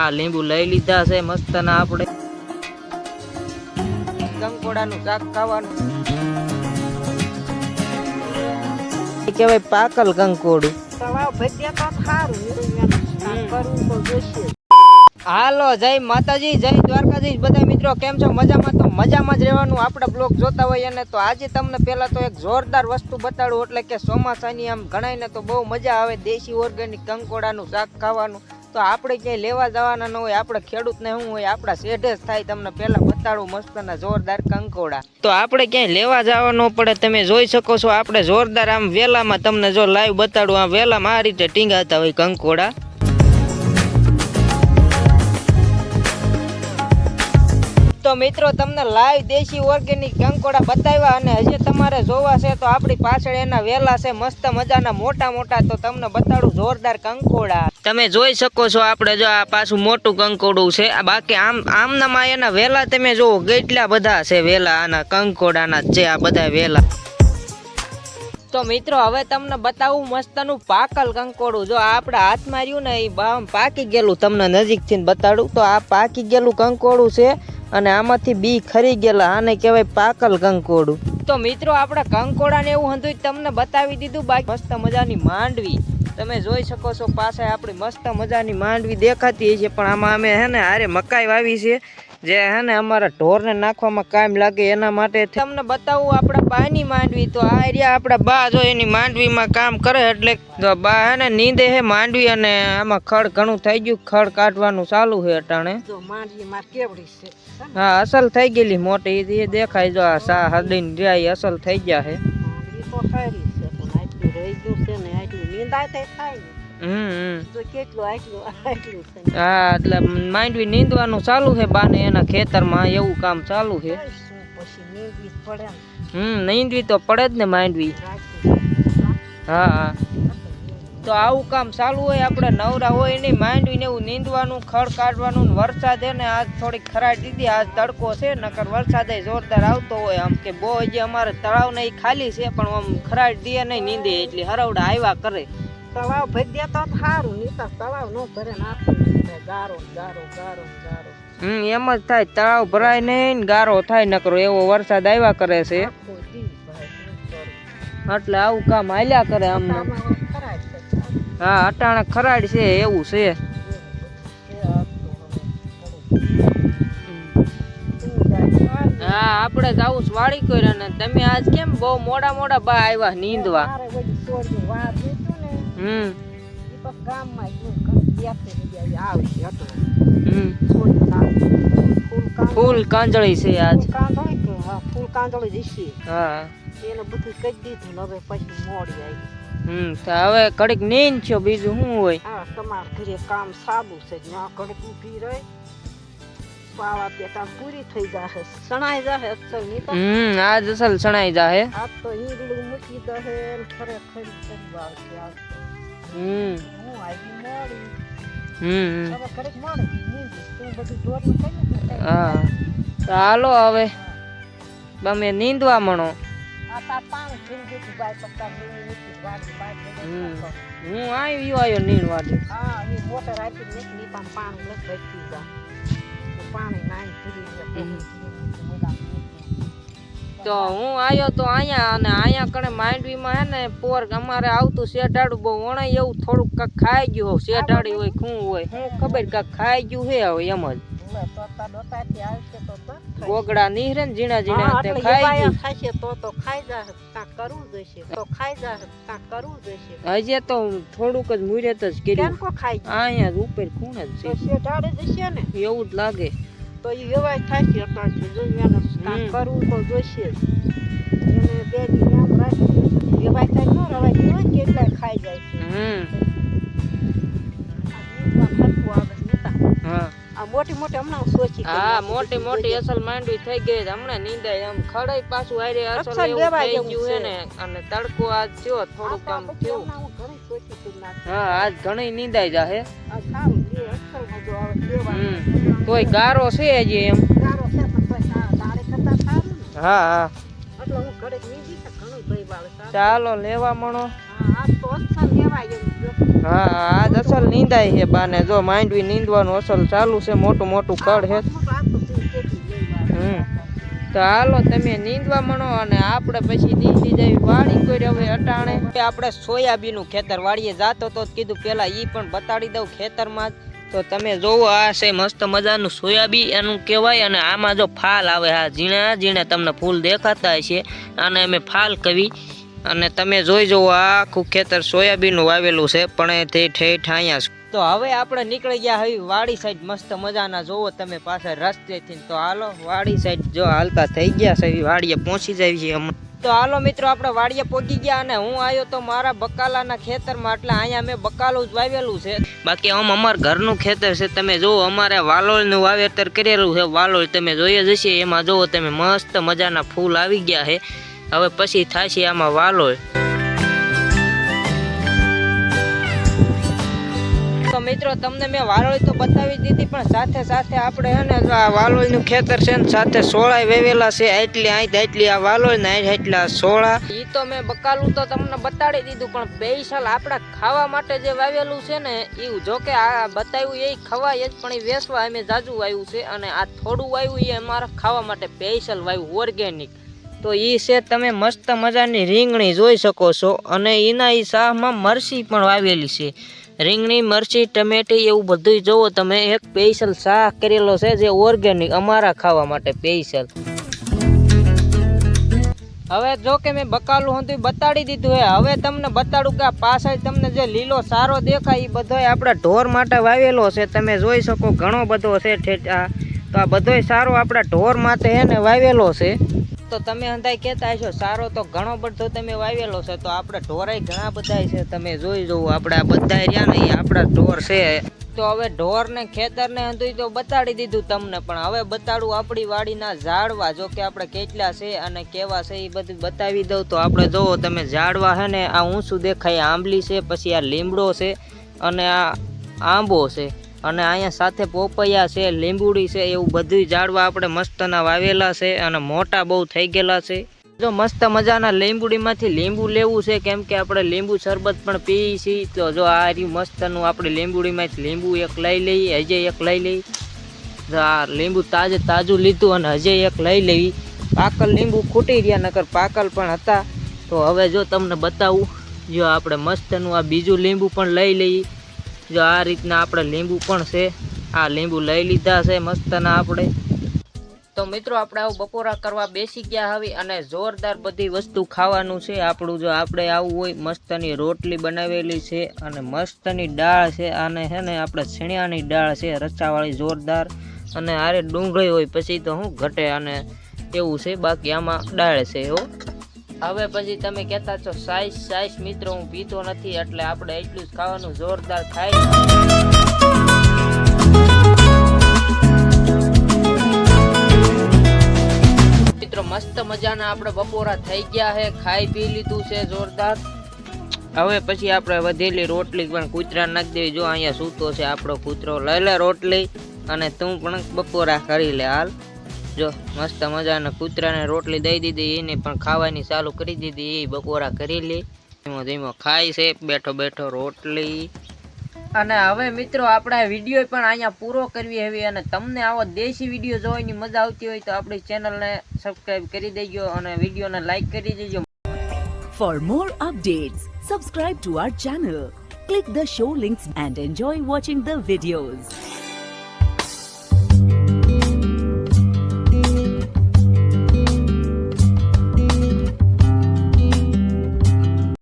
આ લીંબુ લઈ લીધા છે, મસ્ત ના આપણે. કંકોડાનું શાક ખાવાનું. એ કહેવાય પાકલ કંકોડું. હાલો, જય માતાજી, જય દ્વારકાધીશ. બધા મિત્રો કેમ છો? મજામાં? તો મજામાં જ રહેવાનું. આપણા બ્લોગ જોતા હોઈએ ને તો આજે તમને પહેલા તો એક જોરદાર વસ્તુ બતાડું, એટલે કે ચોમાસાની આમ ગણાય ને તો બહુ મજા આવે. દેશી ઓર્ગેનિક કંકોડાનું શાક ખાવાનું. તો આપણે ક્યાંય લેવા જવાના ન હોય, આપણે ખેડૂતને શું હોય, આપણા શેઢે જ થાય તમને પહેલા બતાડું મસ્તના જોરદાર કંકોડા. તો આપણે ક્યાંય લેવા જવા ન પડે, તમે જોઈ શકો છો, આપણે જોરદાર આમ વેલામાં તમને જો લાઈવ બતાડું, આમ વેલામાં આ રીતે ટીંગાતા હોય કંકોડા. તો મિત્રો, તમને લાઈવ દેશી ઓર્ગેનિક કંકોડા બતાવ્યા અને હજી તમારે જોવા છે તો આપણી પાછળ એના વેલા છે, મસ્ત મજાના મોટા મોટા તો તમને બતાડું જોરદાર કંકોડા. તમે જોઈ શકો છો આપણે જો આ પાછું મોટું કંકોડું છે. બાકી આમ આમનામાં એના વેલા તમે જુઓ, કેટલા બધા છે વેલા આના કંકોડાના છે આ બધા વેલા. તો મિત્રો, હવે તમને બતાવું મસ્તનું પાકલ કંકોડું. જો આપણે હાથ હાથમાં રહ્યું ને, એ બામ પાકી ગયેલું તમને નજીકથી બતાડું. તો આ પાકી ગયેલું કંકોડું છે અને આમાંથી બી ખરી ગયેલા. આને કહેવાય પાકલ કંકોડું. તો મિત્રો, આપણે કંકોડા ને એવું હંધું તમને બતાવી દીધું, બાકી મસ્ત મજાની માંડવી. તમે જોઈ શકો છો પાસે આપણી મસ્ત મજાની માંડવી દેખાતી છે, પણ આમાં અમે હે ને, હારે મકાઈ વાવી છે. જે હે ને અમારા ઢોરને નાખવામાં કામ લાગે એના માટે તમને બતાવું આપણા બાની માંડવી તો આ એરિયા આપણા બા જો એની માંડવીમાં કામ કરે એટલે તો બા હે ને નીંદે હે માંડવી અને આમાં ખડ ઘણું થઈ ગયું ખડ કાઢવાનું ચાલુ છે અટાણે. હા અસલ થઈ ગયેલી મોટી એ દેખાય જો આ સા રહ્યા ઈ અસલ થઈ ગયા છે તો સારી છે પણ આટલું રહી ગયું છે ને આટલું નીંદાય થાય. હા એટલે માંડવી નીંદવાનું ચાલુ છે બાને એના ખેતરમાં એવું કામ ચાલુ છે. જ હમ નીંદવી તો પડે જ ને માંડવી. હા હા. તો આવું કામ ચાલુ હોય આપણે નવરા હોય નહીં માંડવી ને એવું નીંદવાનું ખડ કાઢવાનું વરસાદ ને આજ થોડીક ખરાડ દીધી આજ તડકો છે નકર વરસાદ જોરદાર આવતો હોય આમ કે બહુ હજી અમારે તળાવ ને ખાલી છે પણ આમ ખરાડ દે નહીં નીંદે એટલે હરવડા આવ્યા કરે. તળાવ ભેટ્યા તો સારું નહીં તળાવ ન ભરે ને આખું ગારો ને ગારો ગારો ને ગારો. હમ એમ જ થાય તળાવ ભરાય નહીં ગારો થાય નકરો એવો વરસાદ આવ્યા કરે છે. દી કરું? એટલે આવું કામ હાલ્યા કરે આમાં. હા અટાણે ખરાડ છે એવું છે. હા આપણે જાવું વાડી કર્યા ને તમે આજ કેમ બહુ મોડા મોડા બા આવ્યા નીંદવા? હમ. હમ. ફૂલ કાંજળી છે આજ. ફૂલ કાંજળી જશે હા. એને બધું કહી દીધું હવે પછી મોડી આવી. હમ તો હવે કડક નીન છો બીજું શું હોય? હા તમારા ઘરે કામ સારું છે જ્યાં કડક ઊભી રહી પાવા પેટા પૂરી થઈ જશે સણાઈ જશે અસલ તો. હમ આજ અસલ સણાઈ જાહે. આ તો ઈંડલું મૂકી દહે ખરેખર પરિવાર છે આ હમ. હું આવી મોડી. હમ હવે મોડી તું બધું હા. હાલો હવે. તમે નીંદવા મણો. હું આવ્યો આવ્યો નીંદવાથી હા મોટર આપી ને પાણી જા. તો પાણી નાઈ. મોડા તો હું આવ્યો તો અહીંયા અને અહીંયા કણે માંડવીમાં હે ને પોર અમારે આવતું શેઢાડું બહુ વણાય એવું થોડુંક કાંક ખાઈ ગયું હોય શેઢાડી હોય શું હોય શું ખબર કાંક ખાઈ ગયું હે હવે એમ જ તો તો તો ગોગડા નીહરે ને ઝીણા ઝીણા તે ખાઈ ગયું. તો તો ખાઈ જાહે કા કરવું જોઈશે તો ખાઈ જાહે કા કરવું જોઈશે. હજી તો થોડુંક જ મુરત જ કેમ કર્યું કો ખાઈ? જાય? અહીંયા ઉપર ખૂણે જ તો છે શેઠાડે જશે ને? એવું જ લાગે. તો એ એવાય થાશે તો જોઈને કા કરવું તો જોઈશે. એને બે દી આમ રાખી એવાય થાય નો રવાય હોય કેટલા ખાઈ જાય. છે હમ. આ હા. આ મોટી મોટી હમણાં સોચી હા મોટી મોટી અસલ માંડવી થઈ ગઈ હમણાં નીંદાય આમ ખડાઈ પાછું આરે અસલ એવું થઈ ગયું છે. ને. અને તડકો આજ થયો થોડુંક આમ થયું. હું આજ ઘણી નીંદાઈ જાહે. તોય ગારો છે હજી એમ. હા હા. ચાલો લેવા મણો. હા, આજ અસલ નીંદાય છે બાને. જો માંડવી નીંદવાનું અસલ ચાલુ છે મોટું મોટું કડ છે. હમ. તો હાલો તમે નીંદવા મણો અને આપણે પછી નીંદી જઈ વાડી કરી હવે અટાણે. આપણે સોયાબીનનું ખેતર વાડીએ જાતો તો કીધું પેલા ઈ પણ બતાડી દઉં ખેતરમાં જ. તો તમે જોવો, આ છે મસ્ત મજાનું સોયાબી એનું કહેવાય, અને આમાં જો ફાલ આવે હા ઝીણા ઝીણા તમને ફૂલ દેખાતા હશે. આને અમે ફાલ કવી અને તમે જોઈ જુઓ આખું ખેતર સોયાબીનનું વાવેલું છે, પણ તે ઠેઠ અહીંયા તો હવે આપણે નીકળી ગયા હવે વાડી સાઈડ, મસ્ત મજાના. જોવો તમે પાછળ રસ્તેથી. તો હાલો, વાડી સાઈડ જો હાલતા થઈ ગયા છે, વાડીએ પહોંચી જાય છે. તો હાલો મિત્રો, આપણે વાડીએ પહોંચી ગયા અને હું આવ્યો તો મારા બકાલાના ખેતરમાં. એટલે અહીંયા મેં બકાલું જ વાવેલું છે. બાકી આમ અમારા ઘરનું ખેતર છે. તમે જુઓ, અમારે વાલોળનું વાવેતર કરેલું છે. વાલોળ તમે જોઈએ જ હશે. એમાં જુઓ, તમે મસ્ત મજાના ફૂલ આવી ગયા છે. હવે પછી થશે આમાં વાલોળ. મિત્રો, તમને મેં વાલોળી તો બતાવી દીધી, પણ સાથે સાથે આપણે હે ને આ વાલોળનું ખેતર છે ને, સાથે સોળા વેવેલા છે એટલી આઈ એટલી આ વાલોળ ને એટલા સોળા. ઈ તો મેં બકાલું તો તમને બતાડી દીધું, પણ સ્પેશિયલ આપણા ખાવા માટે જે વાવેલું છે ને એ જો કે આ બતાવ્યું એ ખવાય જ, પણ એ વેસવા અમે જાજુ વાવ્યું છે, અને આ થોડું વાવ્યું એ અમારા ખાવા માટે સ્પેશિયલ વાવ્યું ઓર્ગેનિક. તો એ છે, તમે મસ્ત મજાની રીંગણી જોઈ શકો છો, અને એના એ શાહમાં મરસી પણ વાવેલી છે. રીંગણી, મરચી, ટમેટી એવું બધું જોવો તમે. એક સ્પેશિયલ શાક કરેલો છે જે ઓર્ગેનિક અમારા ખાવા માટે સ્પેશિયલ હવે જો કે મેં બકાલું હતું બતાડી દીધું હે. હવે તમને બતાડું કે આ પાછળ તમને જે લીલો સારો દેખાય, એ બધોય આપણા ઢોર માટે વાવેલો છે. તમે જોઈ શકો ઘણો બધો છે ઠેઠા તો આ બધોય સારો આપણા ઢોર માટે હે ને વાવેલો છે. તો તમે અંદાય કહેતા હશો, સારો તો ઘણો બધો તમે વાવેલો છે, તો આપણે ઢોરાય ઘણા બધા છે, તમે જોઈ જુઓ આપણે બધા રહ્યા ને આપણા ઢોર છે. તો હવે ઢોર ને ખેતર ને હતું તો બતાડી દીધું તમને, પણ હવે બતાડું આપણી વાડીના ઝાડવા, જો કે આપણે કેટલા છે અને કેવા છે, એ બધું બતાવી દઉં તો આપણે જોવો, તમે ઝાડવા છે ને, આ ઊંચું દેખાય આંબલી છે, પછી આ લીમડો છે, અને આ આંબો છે. અને અહીંયા સાથે પોપૈયા છે, લીંબુડી છે, એવું બધું ઝાડવા આપણે મસ્તના વાવેલા છે અને મોટા બહુ થઈ ગયેલા છે. જો મસ્ત મજાના લીંબુડીમાંથી લીંબુ લેવું છે, કેમ કે આપણે લીંબુ શરબત પણ પીએ છીએ, તો જો આ રહ્યું મસ્તનું આપણે લીંબુડીમાંથી લીંબુ એક લઈ લઈએ, હજે એક લઈ લઈ આ લીંબુ તાજે તાજું લીધું અને હજે એક લઈ લેવી પાકલ લીંબુ ખૂટી રહ્યા, નકર પાકલ પણ હતા. તો હવે જો તમને બતાવું, જો આપણે મસ્તનું આ બીજું લીંબુ પણ લઈ લઈએ. જો આ રીતના આપણે લીંબુ પણ છે, આ લીંબુ લઈ લીધા છે મસ્તના આપણે. તો મિત્રો, આપણે આવું બપોરા કરવા બેસી ગયા હવે અને જોરદાર બધી વસ્તુ ખાવાનું છે. આપણું જો આપણે આવું હોય, મસ્તની રોટલી બનાવેલી છે અને મસ્તની દાળ છે. આને છે ને આપણે છીણિયાની દાળ છે રચાવાળી જોરદાર. અને આરે ડુંગળી હોય, પછી તો શું ઘટે અને એવું છે, બાકી આમાં દાળ છે એવો હવે પછી તમે કહેતા છો સાઈઝ સાઈઝ મિત્રો, હું પીતો નથી, એટલે આપણે એટલું જ ખાવાનું જોરદાર ખાઈ મિત્રો, મસ્ત મજાના આપણે બપોરા થઈ ગયા છે, ખાઈ પી લીધું છે, જોરદાર. હવે પછી આપણે વધેલી રોટલી પણ કૂતરા નાખી દેવી. જો અહીંયા સૂતો છે આપણો કૂતરો, લઈ લે રોટલી અને તું પણ બપોરા કરી લે, હાલ. જો, મસ્ત મજાના કૂતરાને રોટલી દઈ દીધી એને પણ ખાવાની ચાલુ કરી દીધી એ બપોરા કરી લે. ધીમો ધીમો ખાય છે, બેઠો બેઠો રોટલી. અને હવે મિત્રો, આપણે વીડિયો પણ અહીંયા પૂરો કરવી હવે, અને તમને આવો દેશી વીડિયો જોવાની મજા આવતી હોય તો આપણી ચેનલને સબસ્ક્રાઈબ કરી દેજો, અને વિડીયોને લાઈક કરી દેજો. For more updates subscribe to our channel click the show links and enjoy watching the videos.